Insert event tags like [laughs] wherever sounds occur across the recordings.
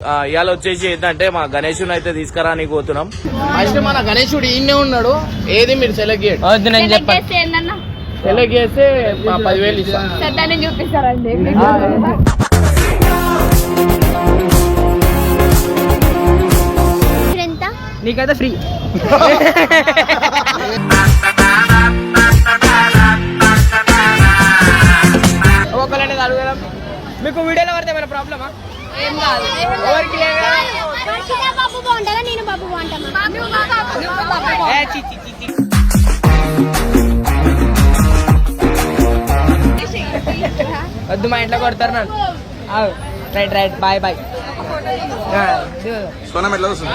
ఆ, ఇవాళ వచ్చేసి ఏంటంటే మా గణేషుని అయితే తీసుకురానికి పోతున్నాం. ఫస్ట్ మన గణేశుడు ఈయనే ఉన్నాడు. ఏది మీరు సెలెక్ట్ చేయండి. నేను సెలెక్ట్ చేస్తే మా పదివేలు ఇస్తాం. సరదాన్ని చూపిస్తారండి. నీకైతే ఫ్రీ ఒకళ్ళని అడుగుదాం మీకు వీడియోలో పడితే ఏమైనా ప్రాబ్లమా ఏం కాదు. ఎవరికి లేదు కదా? వర్షిత బాబు బాగుంటారా నేను బాబు బాగుంటామా ఏ, చి, చి, చి, చి. వద్దు మా ఇంట్లో కొడతారు నన్ను. Right right bye bye. Sonam ఎట్లా వస్తుంది?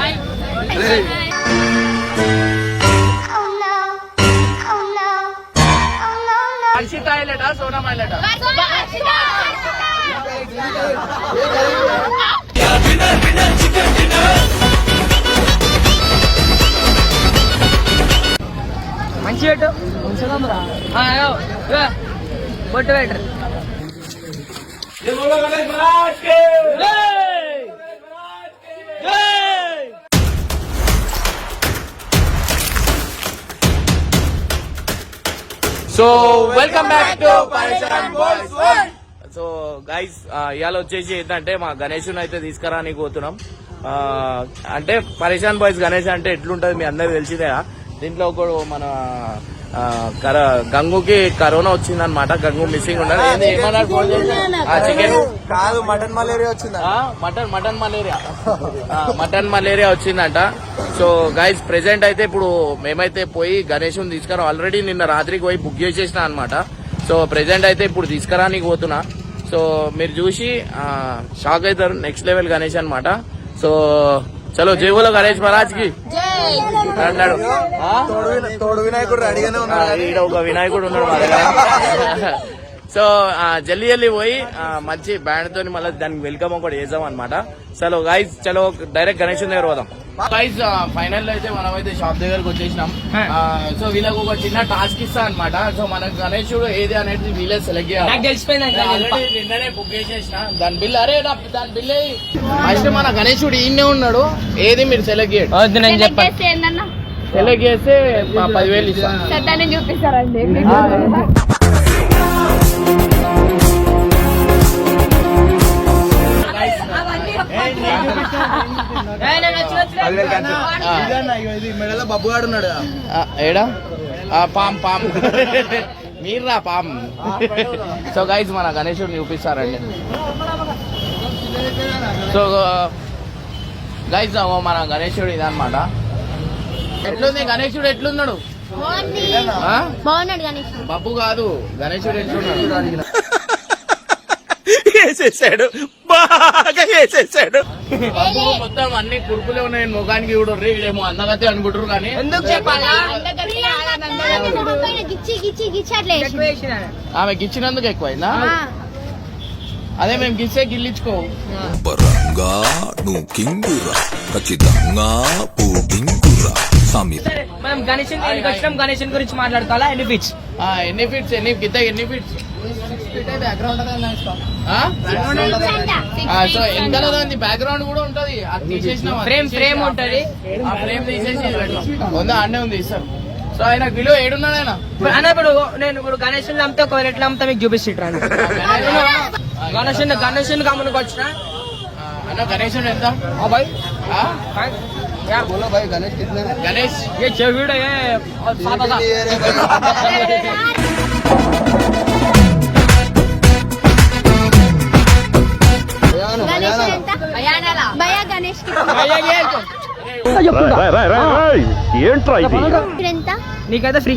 హర్షిత హైలైట్ సోనా హైలైట్ మంచి పెట్టు. బొట్టు పెట్టరు so welcome back to so guys ఇవాళ వచ్చేసి ఏంటంటే మా గణేషుని అయితే తీసుకురానికి పోతున్నాం. ఆ, అంటే పరేషాన్ బాయ్స్ గణేష్ అంటే ఎట్లుంటది మీ అందరికి తెలిసిందే దీంట్లో ఒకడు మన కర గంగుకి కరోనా వచ్చిందనమాట గంగు మిస్సింగ్ ఏమన్నాడు ఫోన్ చేసి? చికెన్? కాదు మటన్ మలేరియా వచ్చిందా ఆ, మటన్ మటన్ మలేరియా. ఆ, మటన్ మలేరియా వచ్చిందంట. సో గైస్ ప్రెసెంట్ అయితే ఇప్పుడు మేమైతే పోయి గణేష్ తీసుకురా ఆల్రెడీ నిన్న రాత్రికి పోయి బుక్ చేసేసిన అనమాట సో ప్రెసెంట్ అయితే ఇప్పుడు తీసుకురానికి పోతున్నా. సో మీరు చూసి షాక్ అవుతారు. నెక్స్ట్ లెవెల్ గణేష్ అన్నమాట. సో చలో జైవులో గణేష్ మహారాజ్కి అన్నాడు? తోడు వినా- తోడు వినాయకుడు రెడీగానే ఉన్నాడు. ఒక వినాయకుడు ఉన్నాడు సో జల్లి జల్లి పోయి మంచి బ్యాండ్ తోని మళ్ళీ దానికి వెల్కమ్ ఒకటి వేసాం అనమాట చలో గైస్ చలో డైరెక్ట్ గణేష్ దగ్గర పోదాం. గైస్ ఫైనల్ అయితే మనం అయితే షాప్ దగ్గరకు వచ్చేసినాం. సో వీళ్ళకి ఒక చిన్న టాస్క్ ఇస్తా అనమాట సో మన గణేశుడు ఏది అనేది వీళ్ళే సెలెక్ట్ చేయాలి. నిన్ననే బుక్ చేసేసిన. దాని బిల్ అరే దాని బిల్ ఫస్ట్ మన గణేశుడు ఈయనే ఉన్నాడు. ఏది మీరు సెలెక్ట్ చేయండి నేను చెప్పాను. సెలెక్ట్ చేస్తే పదివేలు ఇస్తాం. సరదాన్ని చూపిస్తారండి ఏడా? పామ్ పామ్. మీర్రా పామ్. సో గైజ్ మన గణేశుడిని చూపిస్తారండి. సో గైజ్ మన గణేశుడు ఇదన్నమాట. ఎట్లుంది? గణేశుడు ఎట్లున్నాడు? బబ్బు కాదు గణేశుడు ఎట్లున్నాడు? వేసేసాడు. బాగా వేసేసాడు. మొత్తం అన్ని కురుకులే ఉన్నాయి. ముఖానికి చూడరు ఏమో అందగతే అనుకుంటారు కానీ. ఎందుకు చెప్పాలా? గిచ్చి గిచ్చి గిచ్చి అట్లా ఎక్కువ వేసిన. ఆమెకి ఇచ్చినందుకు ఎక్కువైందా అదే మేము గిచ్చే గిల్లించుకో పరంగా నువ్వు కింగురా ఖచ్చితంగా పూగింగురా సమీ. సరే మనం గణేషన్ ఎందుకు వచ్చినాం? గణేషన్ గురించి మాట్లాడుకోవాలా? ఎన్ని ఫీట్స్ ఆ, ఎన్ని ఫీట్స్ ఎన్ని ఫీట్స్ సో వెనకాల దాని బ్యాక్గ్రౌండ్ కూడా ఉంటది అది తీసేసినాం అది ఫ్రేమ్ తీసేసి ఫ్రేమ్ ఆ ఉంటది ఆ ఫ్రేమ్ తీసేసి ఇది పెట్టినాం. ఉందా అన్నే ఉంది ఇస్తారు సో ఆయన విలువ ఏడున్నాడు ఆయన అన్న ఇప్పుడు నేను ఇప్పుడు గణేషన్ అమ్మితే ఒకవేళ ఎట్లా అమ్మితే మీకు చూపిస్తాను గణేషన్ గణేషన్ గమనకు వచ్చిన ఆ, అన్న గణేష్ ఎంత ఆ భాయ్ ఆ? యా बोलो भाई गणेश कितने में గణేష్ ये చెవిడ ఏ సాదా ఏంట్రా ఇది? ఎంత నీకైతే ఫ్రీ.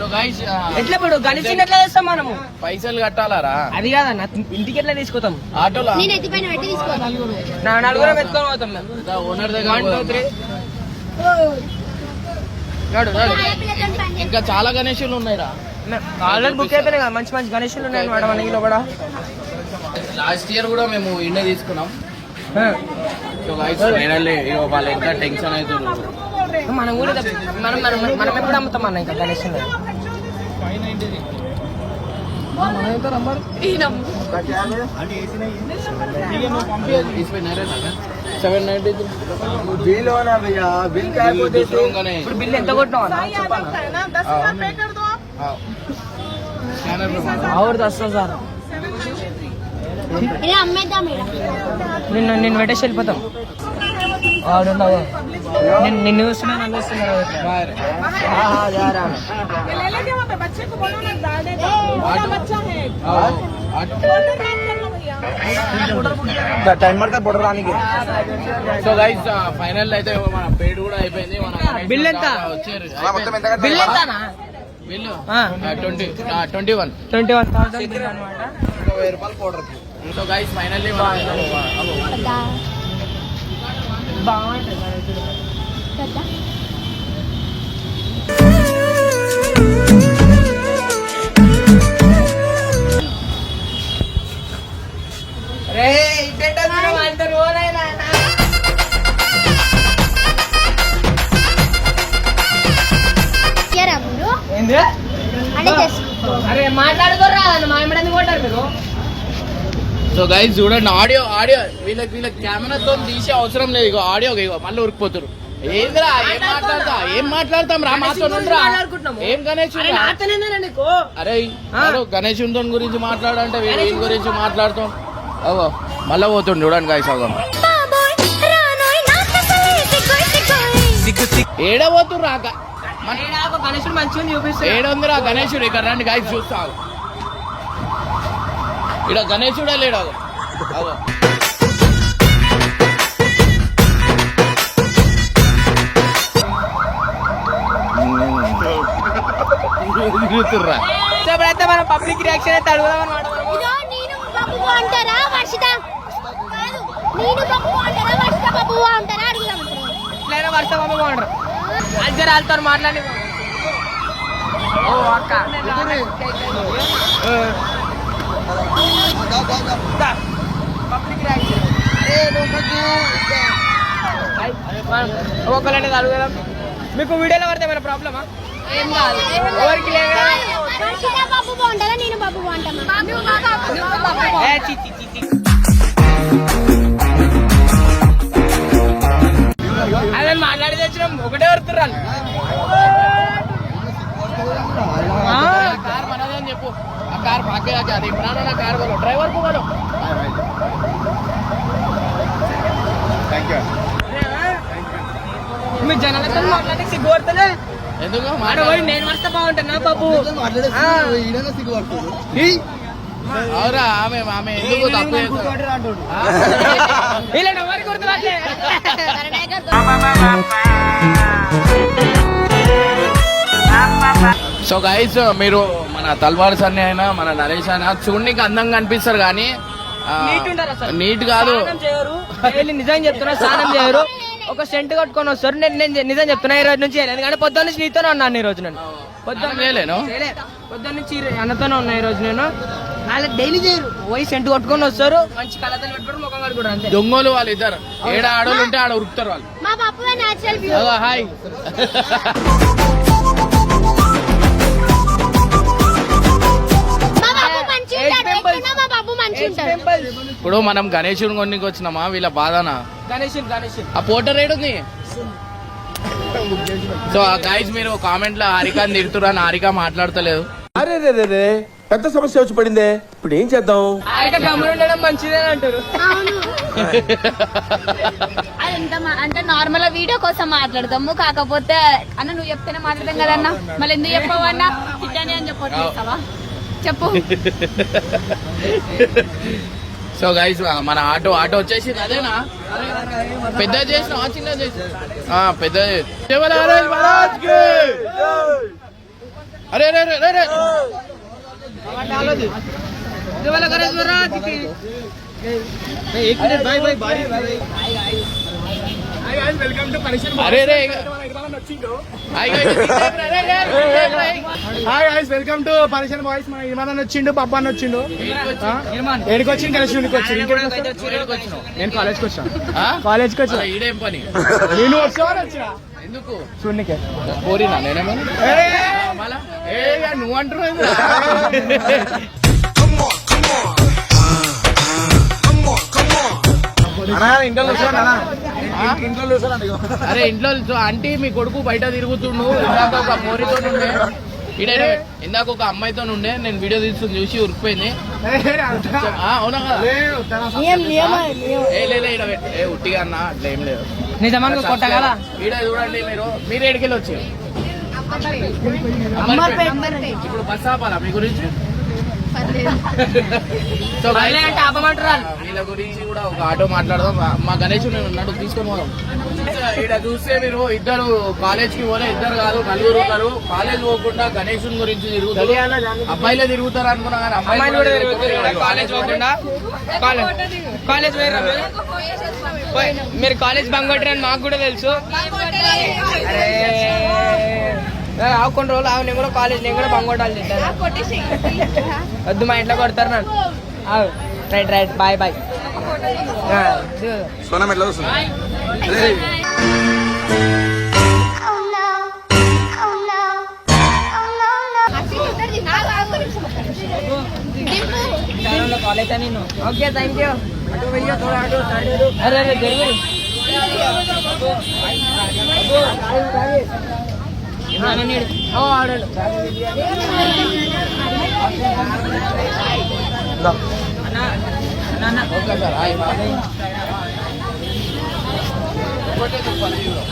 సో గైస్ ఎట్లా ఇప్పుడు? గణేషన్ ఎట్లా చేస్తాం మనము? పైసలు కట్టాలారా? అది కాదన్న ఇంటికి ఎట్లా తీసుకుంటాం ఆటోలా? నలుగురం ఎత్తుకొని పోతాం ఓనర్ దగ్గర ఇంకా చాలా గణేషులు ఉన్నాయిరా. ఆల్రెడీ బుక్ అయిపోయినాయి కదా మంచి మంచి గణేషులు ఉన్నాయి మేడం మన కూడా. లాస్ట్ ఇయర్ కూడా మేము ఇండియా తీసుకున్నాం. వాళ్ళు ఎంత టెన్షన్ అవుతున్నారు మనం కూడా మనం మనం మనం ఎప్పుడు అమ్ముతాం అన్న ఇంకా గణేష్ సెవెన్ బిల్ ఎంత కొట్టినా ಅವ್ರದ್ದು ಅಷ್ಟು నిన్న నిన్ను పెట్టేసి వెళ్ళిపోతాం. వాడు నిన్ను నిన్ను చూస్తున్నాను అందిస్తున్నారు టైమర్ కదా రానికి. సో గైస్ ఫైనల్ అయితే మన పేడ్ కూడా అయిపోయింది. బిల్ ఎంత? బిల్ ఎంత twenty one twenty one thousand bill అనమాట వెయ్యి రూపాయలు పౌడర్ సో గైస్ ఫైనల్లీ బాగుంటుంది. గైస్ చూడండి ఆడియో ఆడియో వీళ్ళకి వీళ్ళకి కెమెరాతో తీసే అవసరం లేదు. ఇగో ఆడియో ఇగో మళ్ళీ ఉరికిపోతారు ఏందిరా ఏం మాట్లాడతా ఏం మాట్లాడతాం రా. ఏం గణేష్ అరే గణేష్ గురించి మాట్లాడంటే వీళ్ళ గురించి మాట్లాడతాం? అవో మళ్ళా పోతుండు చూడండి గాయస్ అవ్వం. ఏడ పోతుర్రు గణేశుడు మంచిగా చూపిస్తాడు ఏడుందిరా గణేశుడు ఇక్కడ రండి గాయస్ చూస్తావు ఇక్కడ గణేశుడే లేడు ఇప్పుడైతే మనం పబ్లిక్ రియాక్షన్ అయితే అడుగుదాం అనమాట ఇదో నేను బాబు అంటారా వర్షిత? కాదు నేను బాబు అంటారా వర్షిత బాబు అంటారా అడుగుదాం ఇప్పుడు. ఇట్లయినా వర్ష బాబు బాగుంటారు అజ్జర్ వాళ్ళతో మాట్లాడి. ఓ అక్క. అనేది అడుగుదాం. మీకు వీడియోలో పడితే ఏమైనా ప్రాబ్లమా? ఏం కాదు. ఎవరికి లేదు? కదా? బాబు బాగుంటారా నేను బాబు బాగుంటామా ఏ, చి, చి, చి, చి. అదే మాట్లాడి తెచ్చినాం. ఒకటే వరుతుర్రాలు కార్ మనదే అని చెప్పు. ఆ కార్ పాకే అది ఇమ్రాన్ నా కార్ వాళ్ళు డ్రైవర్ వాళ్ళు మీ జనాలతో మాట్లాడి సిగ్గు పడుతున్నా ఎందుకు? ఆడ పోయి నేను వస్తే బాగుంటున్నా బాబు? ఆ. అవురా ఆమె ఆమె ఎందుకు తప్పు? ఇలా ఎవరికి సో గైస్ మీరు మన తల్వార్ సన్ని అయినా మన నరేష్ అయినా చూడనికి అందంగా అనిపిస్తారు కానీ నీట్ కాదు. నిజం చెప్తున్నా స్నానం చేయరు. ఒక సెంట్ కట్టుకొని వస్తారు. నేను నేను నిజం చెప్తున్నా ఈ రోజు నుంచి. ఎందుకంటే పొద్దున్న నుంచి నీతోనే ఉన్నాను ఈ రోజు నేను. స్నానం చేయలేను? చేయలే. పొద్దున్న నుంచి అన్నతోనే ఉన్నా ఈ రోజు నేను. వాళ్ళ డైలీ చేయరు. పోయి సెంట్ కొట్టుకొని వస్తారు. మంచి కళ్ళతలు పెట్టుకోరు ముఖం కడుకోరు అంతే. దొంగలు వాళ్ళు ఇద్దరు. ఏడ ఆడోళ్ళు ఉంటే ఆడ ఉరుకుతారు వాళ్ళు. హాయ్. [laughs] ఇప్పుడు మనం గణేశుని కొన్నికి వచ్చినామా? వీళ్ళ బాధనా? ఆ పోటర్ ఏడుంది సో ఆ గైస్ మీరు కామెంట్లో హారికాని తిడుతురా హారిక మాట్లాడతలేదు. అరే రే రే రే. పెద్ద సమస్య వచ్చి పడిందే. ఇప్పుడు ఏం చేద్దాం? ఉండడం మంచిదే అంటారు. మా- అంటే నార్మల్ వీడియో కోసం మాట్లాడతాము కాకపోతే అన్న నువ్వు చెప్తేనే మాట్లాడదాం కదన్న. మళ్ళీ ఎందుకు చెప్పావు అన్న? తిట్టని అని చెప్పొచ్చేస్తావా చెప్పు సో గైస్ మన ఆటో ఆటో వచ్చేసి అదేనా పెద్ద చేసిన చిన్న చేసిన పెద్ద! అరే అరే అరే అరే. అరే రే. అరే, రే, రే, రే. హాయ్ గాయస్ వెల్కమ్ టు పరిశ్రమ బాయ్స్ మన ఇమాన్ వచ్చిండు బాబా అని వచ్చిండు? ఏడికి వచ్చింది కలిసి ఇంటికి వచ్చింది నేను కాలేజ్కి వచ్చాను కాలేజ్కి వచ్చా? ఈడేం పని? నేను వచ్చావని వచ్చా ఎందుకు? చూడనికే. కోరినా నేనేమన్నా? నువ్వు అంటున్నావు ఇంటర్ అరే ఇంట్లో ఆంటీ మీ కొడుకు బయట తిరుగుతుండు. ఇందాక ఒక పోరితో ఉండే ఈడ ఇందాక ఒక అమ్మాయితో ఉండే నేను వీడియో తీసుకుని చూసి ఉరికిపోయింది. ఆ, అవునా ఏ ఉట్టిగా అన్న అట్లా ఏం లేదు. ఈడ చూడండి మీరు. మీరు ఎడికెళ్ళి వచ్చారు ఇప్పుడు బస్ ఆపాలా మీ గురించి సో guys, అంటే ఆపమంటారా వీళ్ళ గురించి కూడా ఒక ఆటో మాట్లాడదాం. మా- గణేష్ నేను ఉన్నాడు తీసుకొని పోదాం. ఇక్కడ చూస్తే మీరు ఇద్దరు కాలేజ్కి పోలే ఇద్దరు కాదు నలుగురు ఉన్నారు. కాలేజ్ పోకుండా గణేష్ గురించి తిరుగుతారు. అబ్బాయిలే తిరుగుతారు అనుకున్నా కానీ అమ్మాయిలు కూడా తిరుగుతారు. కాలేజ్ పోకుండా? కాలేజ్ మీరు? కాలేజ్ బంగ్ కొట్టారని మాకు కూడా తెలుసు. కొన్ని రోజులు ఆవు నేను కూడా కాలేజ్ నేను కూడా బంగ్ కొట్టాలి తింటాను వద్దు మా ఇంట్లో కొడతారు నన్ను. ఆవు. Right right bye bye. Sona. College అని ఓకే థ్యాంక్ యూ అరే అరే జరుగు. ఒకటే చెప్పాలి హీరో.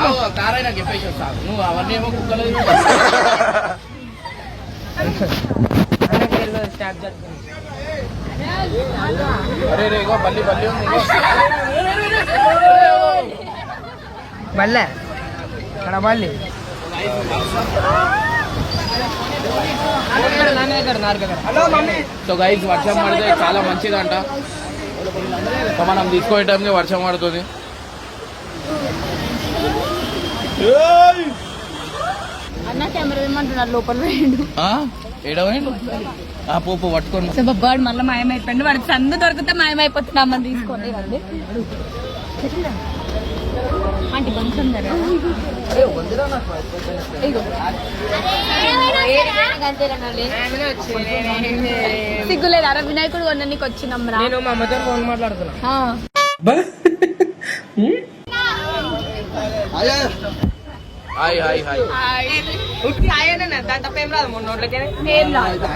ఆగు, కారైనా నాకు చెప్పేసి వస్తాను నువ్వు అవన్నీ ఏమో కుక్కలు స్నాప్ చేస్తాను అరే రే ఇగో బల్లి బల్లి ఉంది ఇగో. బల్లే మమ్మీ. సో గైస్ వర్షం పడితే చాలా మంచిదంట. సో మనం తీసుకునే టైంకి వర్షం పడుతుంది. అన్న కెమెరా ఏమంటున్నారు లోపల వేయండు ఏడవేండు ఆ పోపు పట్టుకొని సో బర్డ్ మళ్ళీ మాయమైపోయింది వాడికి సందు దొరికితే మాయమైపోతుంది అమ్మని తీసుకోండి జరగ ఇగో సిగ్గులేదు అర వినాయకుడు కొన్న నీకు వచ్చినాం రా నేను మా అమ్మతో ఫోన్ మాట్లాడుతున్నా. ఆ. Hi hi hi. ఉట్టి ఆయననే దాని తప్ప ఏం రాదు మొన్న నోట్లకే ఏం రాదు.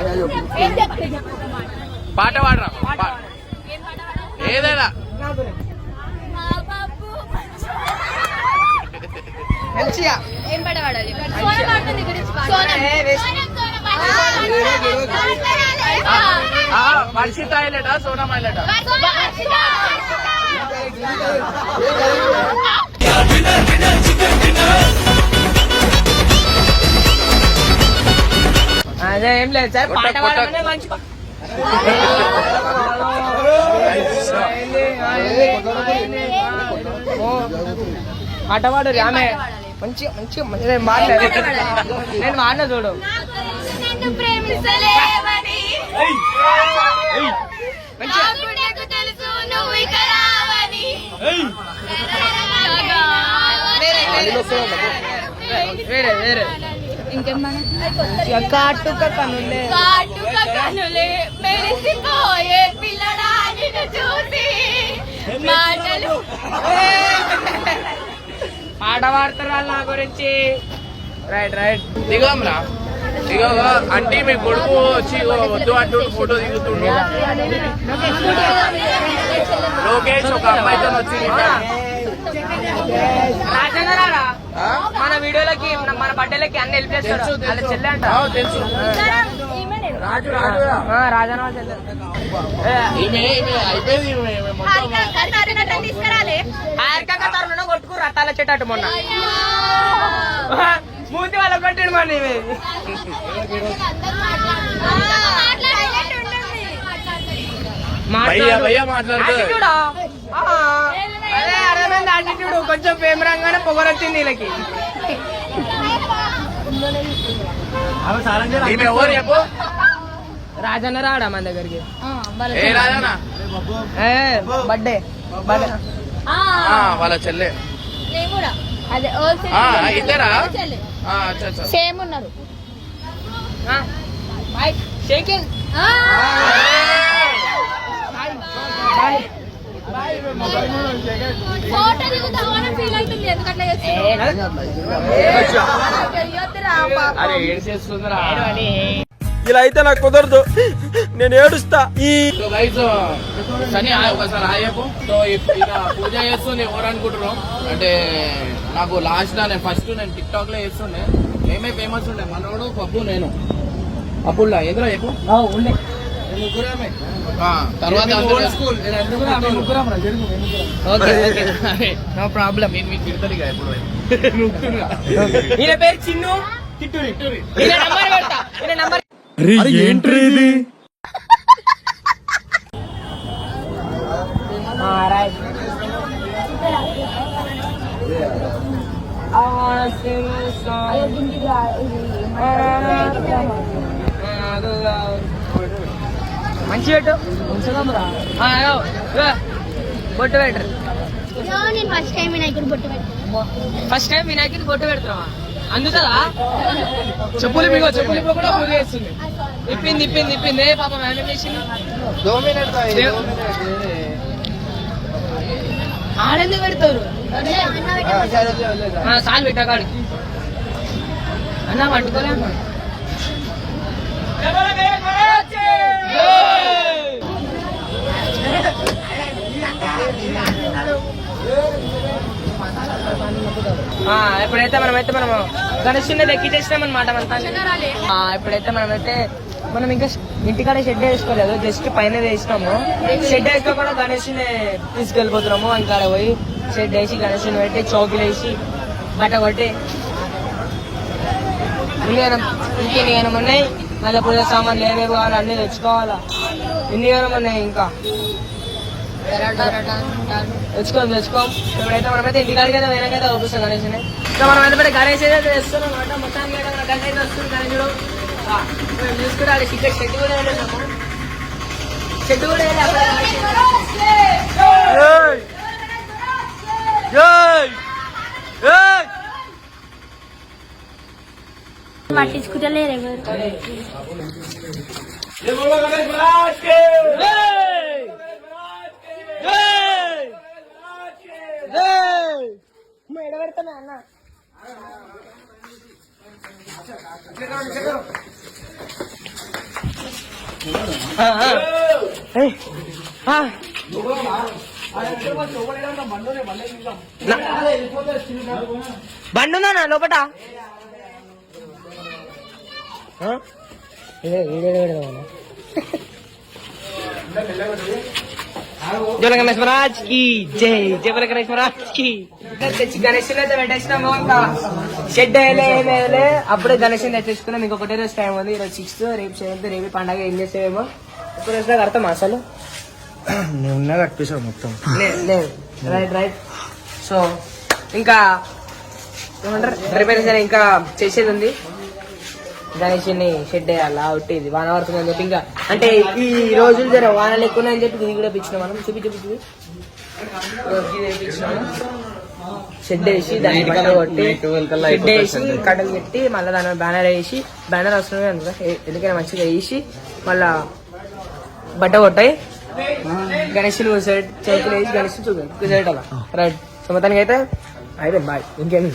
ఏం చెప్తే చెప్పు. పాట పాడరా ఏదైనా మా బాబు మంచిగా ఏం పాడు. పాడాలి. వర్షిత హైలైటా సోనం హైలైటా. అదే ఏం లేదు సార్ పాట. పాడమనే మంచి [laughs] పాడు ఆమె మంచి మంచి నేను మాట్లాడు నేను వాడిన చూడు. వేరే వేరే. ఇంకేమన్నా కాటుక కనులే. కాటుక కనులే మెరిసిపోయే పిల్లడా నిన్ను చూసి. మాటలు. పాట నా గురించి. Right right. దిగంరా. అంటే మీ కొడుకు వచ్చి వద్దు అంటూ ఫోటో దిగుతుండు. లోకేష్ ఒక అమ్మాయితో వచ్చి? మన వీడియోలకి మన- మన బర్త్డేలకి అన్ని హెల్ప్ చేస్తాడు. తెలుసు వాళ్ళ తెలుసు చెల్లె అంట. ఆ, తెలుసు. రాజు రాజు ఆ, రాజన్న వాళ్ళ చెల్లె. ఏ, ఈమె ఈమె అయిపోయింది కొట్టుకు రట్టాల చెట్టు మొన్న? మూతి వాళ్ళ Attitude ఆ? ఆ, అదే అర్థమైంది యాటిట్యూడ్ కొంచెం ఫేమ్ రాగానే పొగరొచ్చింది వీళ్ళకి. రాజన్న రాడా మన దగ్గరికి? ఏ రాజానా ఏ బర్త్డే. వాళ్ళ చెల్లె. అదే ఆ, ఇద్దరా? ఆ, అచ్చా, అచ్చా. సేమ్ ఉన్నారు. ఫోటో దిగుతామని ఫీల్ అవుతుంది ఎందుకట్లా అరే ఏడు చేస్తుందిరా ఇలా అయితే నాకు కుదరదు. నేను ఏడుస్తా. ఈ సో గైస్ సని ఆ- ఒకసారి ఆయపు సో పూజ చేస్తుంది ఎవరు అనుకుంటున్నాం అంటే నాకు లాస్ట్ నేను ఫస్ట్ నేను టిక్ టాక్లో చేస్తుండే. మేమే ఫేమస్ ఉండే. మనోడు పప్పు నేను. అప్పుడు ఎదురా చెప్పు? ఆ, తర్వాత school okay okay no problem మీకు తిడతారు ఇక ఎప్పుడు [laughs] ఈయన పేరు చిన్ను. ఈయన నంబర్ పెడతా. ఈయన నంబర్ ఏంట్రీ ఇది? మంచి పెట్టు. ఇగో, బొట్టు పెట్టరు ఫస్ట్ టైం వినాయకుడు బొట్టు పెట్టాను. ఫస్ట్ టైం వినాయకుడికి బొట్టు పెడుతున్నావా? అందుతుందా? చెప్పులు మీకు చెప్పులు కూడా పూజ చేస్తుంది ఇప్పింది ఇప్పింది ఇప్పింది. ఏ పాపం చేసింది? ఆడెందుకు పెడతారు? ఆ, సాలు పెట్టా కాడికి. అన్న పట్టుకోలే ఎప్పుడైతే మనమైతే మనం గణేషుని ఎక్కించేసినాం అనమాట మన ఎప్పుడైతే మనమైతే మనం ఇంకా ఇంటికాడ షెడ్ వేసుకోలేదు జస్ట్ పైన వేసినాము. షెడ్ వేసుకోకుండా గణేషుని తీసుకెళ్ళిపోతున్నాము. ఇంకా పోయి షెడ్ వేసి గణేషుని పెట్టి చౌకీలు వేసి బట్ట కొట్టి ఇంకేనా ఇంకేమైనా ఉన్నాయి. మళ్ళీ పూజ సామాన్లు ఏమేమి కావాలి అన్ని తెచ్చుకోవాలా. ఎన్ని ఉన్నాయి ఇంకా. తెచ్చుకోం తెచ్చుకోం. ఇప్పుడైతే మనమైతే ఇంటికాడికి అయితే వేరేకైతే చూపిస్తాం గణేష్ ఇంకా మనం అయితే గణేష్ అయితే చేస్తున్నాం అనమాట మొత్తానికి అయితే మన గణేష్ వస్తుంది ఇప్పుడు చూసుకుంటే ఇక్కడ షెడ్ కూడా వెళ్ళాము షెడ్ కూడా వెళ్ళి గణేష్ పట్టించుకుంటలేరు ఎవరు. ఆ, ఆ. ఏయ్, ఆ. నా- బండి ఉందా నా లోపట? ఇదే ఇదే పెడదామా? [laughs] [laughs] జయ గణేష్ మహారాజ్కి జై జయ గణేష్ మహారాజ్కి తెచ్చి గణేష్ అయితే పెట్టేసినాము ఇంకా షెడ్ వేయలే అప్పుడే గణేష్ తెచ్చేసుకున్నాం ఇంకొకటే రోజు టైం ఉంది ఈరోజు సిక్స్త్ రేపు సెవెంత్ రేపు పండగ ఏం చేసేవేమో ఇప్పుడు రోజు కడతాం అసలు నేను ఉన్నా కట్టిస్తాను మొత్తం లేదు రైట్ రైట్ సో ఇంకా ప్రిపరేషన్ ఇంకా చేసేది ఉంది. గణేష్ని షెడ్ వేయాలా? ఒట్టేది వాన పడుతుంది అని చెప్పి ఇంకా అంటే ఈ రోజులు జర వానలు ఎక్కువ అని చెప్పి ఇది కూడా పిచ్చినాం మనం. చూపి చూపి చూపి. షెడ్ వేసి దాన్ని కొట్టి షెడ్ వేసి కట్టలు పెట్టి మళ్ళీ దాని బ్యానర్ వేసి బ్యానర్ వస్తుంది అనుకో ఎందుకైనా మంచిగా వేసి మళ్ళా బట్ట కొట్టాయి. గణేషులు కూర్చోబెట్టి చేతులు వేసి గణేష్ చూడండి కూర్చోబెట్టాలా రైట్. సో మొత్తానికి అయితే అయితే బాయ్. ఇంకేమి